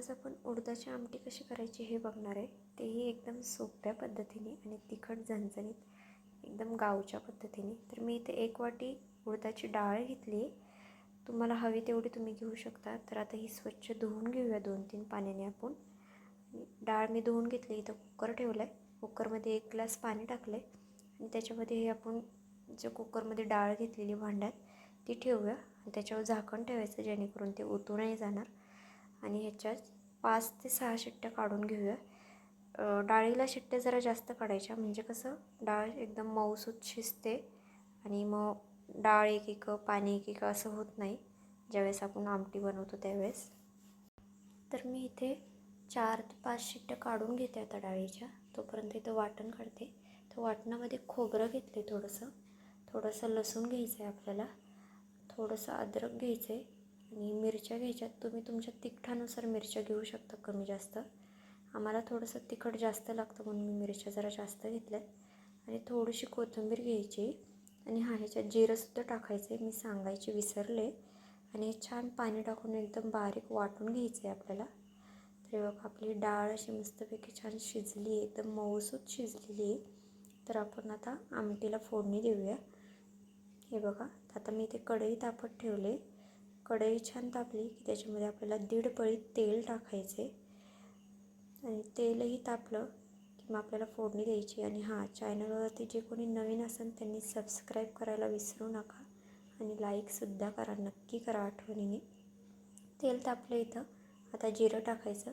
आज आपण उडदाची आमटी कशी करायची हे बघणार आहे. तेही एकदम सोप्या पद्धतीने आणि तिखट झणझणीत एकदम गावच्या पद्धतीने. तर मी इथे एक वाटी उडदाची डाळ घेतली आहे. तुम्हाला हवी तेवढी तुम्ही घेऊ शकता. तर आता ही स्वच्छ धुवून घेऊया दोन तीन पाण्याने आपण. डाळ मी धुवून घेतली इथं कुकर ठेवलं आहे कुकरमध्ये एक ग्लास पाणी टाकलं आहे आणि त्याच्यामध्ये हे आपण जे कुकरमध्ये डाळ घेतलेली भांड्यात ती ठेवूया. आणि त्याच्यावर झाकण ठेवायचं जेणेकरून ते ओतू नाही जाणार. आणि ह्याच्यात पाच ते सहा शिट्ट्या काढून घेऊया. डाळीला शिट्ट्या जरा जास्त काढायच्या म्हणजे कसं डाळ एकदम मऊसूत शिजते आणि मग डाळ एक एक पाणी एक एक असं होत नाही. ज्यावेळेस आपण आमटी बनवतो त्यावेळेस. तर मी इथे चार ते पाच शिट्ट्या काढून घेते आता डाळीच्या. तोपर्यंत इथं वाटण काढते. तर वाटणामध्ये खोबरं घेतले थोडंसं. थोडंसं लसूण घ्यायचं आहे आपल्याला. थोडंसं अद्रक घ्यायचं आहे आणि मिरच्या घ्यायच्यात तुम्ही तुमच्या तिखटानुसार मिरच्या घेऊ शकता कमी जास्त. आम्हाला थोडंसं तिखट जास्त लागतं म्हणून मी मिरच्या जरा जास्त घेतल्या आणि थोडीशी कोथिंबीर घ्यायची. आणि हा ह्याच्यात जिरंसुद्धा टाकायचं आहे मी सांगायचे विसरले. आणि हे छान पाणी टाकून एकदम बारीक वाटून घ्यायचं आहे आपल्याला. तर बघा आपली डाळ अशी मस्तपैकी छान शिजली आहे. एकदम मऊसूत शिजलेली आहे. तर आपण आता आमटीला फोडणी देऊया. हे बघा आता मी इथे कढई तापत ठेवले. कढई छान तापली की त्याच्यामध्ये आपल्याला दीड पळी तेल टाकायचे. आणि तेलही तापलं की मग आपल्याला फोडणी द्यायची. आणि हां चॅनलवरती जे कोणी नवीन असेल त्यांनी सबस्क्राईब करायला विसरू नका. आणि लाईकसुद्धा करा नक्की करा आठवणीने. तेल तापलं इथं. आता जिरं टाकायचं.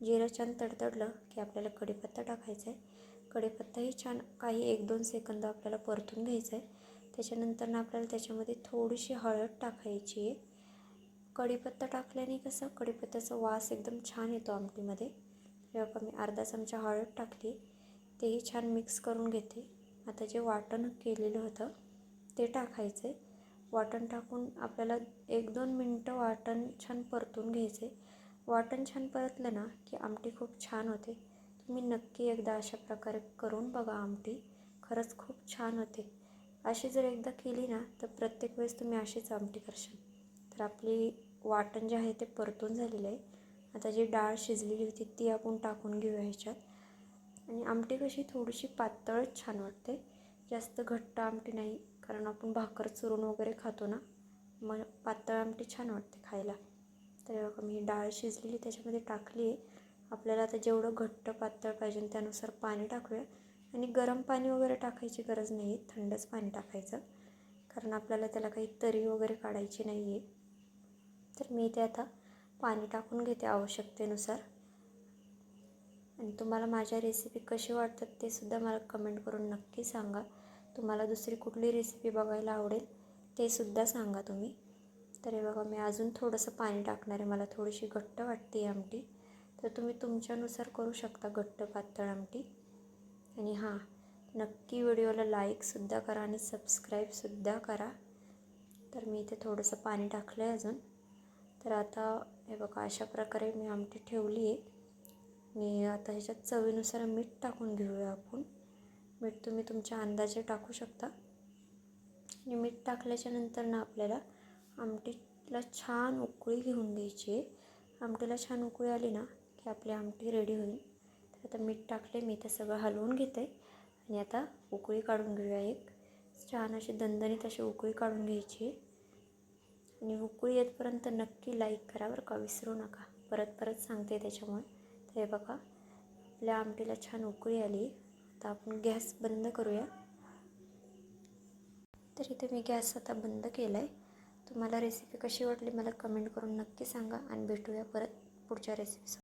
जिरं छान तडतडलं की आपल्याला कढीपत्ता टाकायचा आहे कढीपत्ताही छान काही एक दोन सेकंद आपल्याला परतून घ्यायचं आहे त्याच्यानंतर आपल्याला त्याच्यामध्ये थोडीशी हळद टाकायची आहे कढीपत्ता टाकल्याने कसं कढीपत्त्याचा वास एकदम छान येतो आमटीमध्ये. तेव्हा मी अर्धा चमचा हळद टाकली तेही छान मिक्स करून घेते. आता जे वाटण केलेलं होतं ते टाकायचे. वाटण टाकून आपल्याला एक दोन मिनटं वाटण छान परतून घ्यायचे. वाटण छान परतलं ना की आमटी खूप छान होते. तुम्ही नक्की एकदा अशा प्रकारे करून बघा आमटी. खरंच खूप छान होते. अशी जर एकदा केली ना तर प्रत्येक वेळेस तुम्ही अशीच आमटी करशाल. तर आपली वाटण जे आहे ते परतून झालेलं आहे. आता जी डाळ शिजलेली होती ती आपण टाकून घेऊया ह्याच्यात. आणि आमटी कशी थोडीशी पातळच छान वाटते. जास्त घट्ट आमटी नाही कारण आपण भाकर चुरून वगैरे खातो ना मग पातळ आमटी छान वाटते खायला. तर बघा मी डाळ शिजलेली त्याच्यामध्ये टाकली आहे. आपल्याला आता जेवढं घट्ट पातळ पाहिजे त्यानुसार पाणी टाकूया. आणि गरम पाणी वगैरे टाकायची गरज नाही आहे थंडच पाणी टाकायचं. कारण आपल्याला त्याला काही तरी वगैरे काढायची नाही आहे तर मी इथे आता पाणी टाकून घेते आवश्यकतेनुसार. आणि तुम्हाला माझ्या रेसिपी कशी वाटतात ते सुद्धा मला कमेंट करून नक्की सांगा. तुम्हाला दुसरी कुठली रेसिपी बघायला आवडेल ते सुद्धा सांगा तुम्ही. तर हे बघा मी अजून थोडंसं पाणी टाकणार आहे. मला थोडीशी घट्ट वाटते आमटी. तर तुम्ही तुमच्यानुसार करू शकता घट्ट पातळ आमटी. आणि हां नक्की व्हिडिओला लाईकसुद्धा करा आणि सबस्क्राईबसुद्धा करा. तर मी इथे थोडंसं पाणी टाकलं आहे अजून. तर आता हे बघा अशा प्रकारे मी आमटी ठेवली आहे. आणि आता ह्याच्यात चवीनुसार मीठ टाकून घेऊया आपण. मीठ तुम्ही तुमच्या अंदाजे टाकू शकता. आणि मीठ टाकल्याच्या नंतर ना आपल्याला आमटीला छान उकळी घेऊन घ्यायची आहे. आमटीला छान उकळी आली ना की आपली आमटी रेडी होईल. तर आता मीठ टाकले मी ते सगळं हलवून घेते. आणि आता उकळी काढून घेऊया एक. छान अशी दणदणीत अशी उकळी काढून घ्यायची आहे. आणि उकळी येतपर्यंत नक्की लाईक करा बरं का विसरू नका. परत परत सांगते त्याच्यामुळे. तर हे बघा आपल्या आमटीला छान उकळी आली. आता आपण गॅस बंद करूया. तर इथे मी गॅस आता बंद केला आहे तुम्हाला रेसिपी कशी वाटली मला कमेंट करून नक्की सांगा आणि भेटूया परत पुढच्या रेसिपी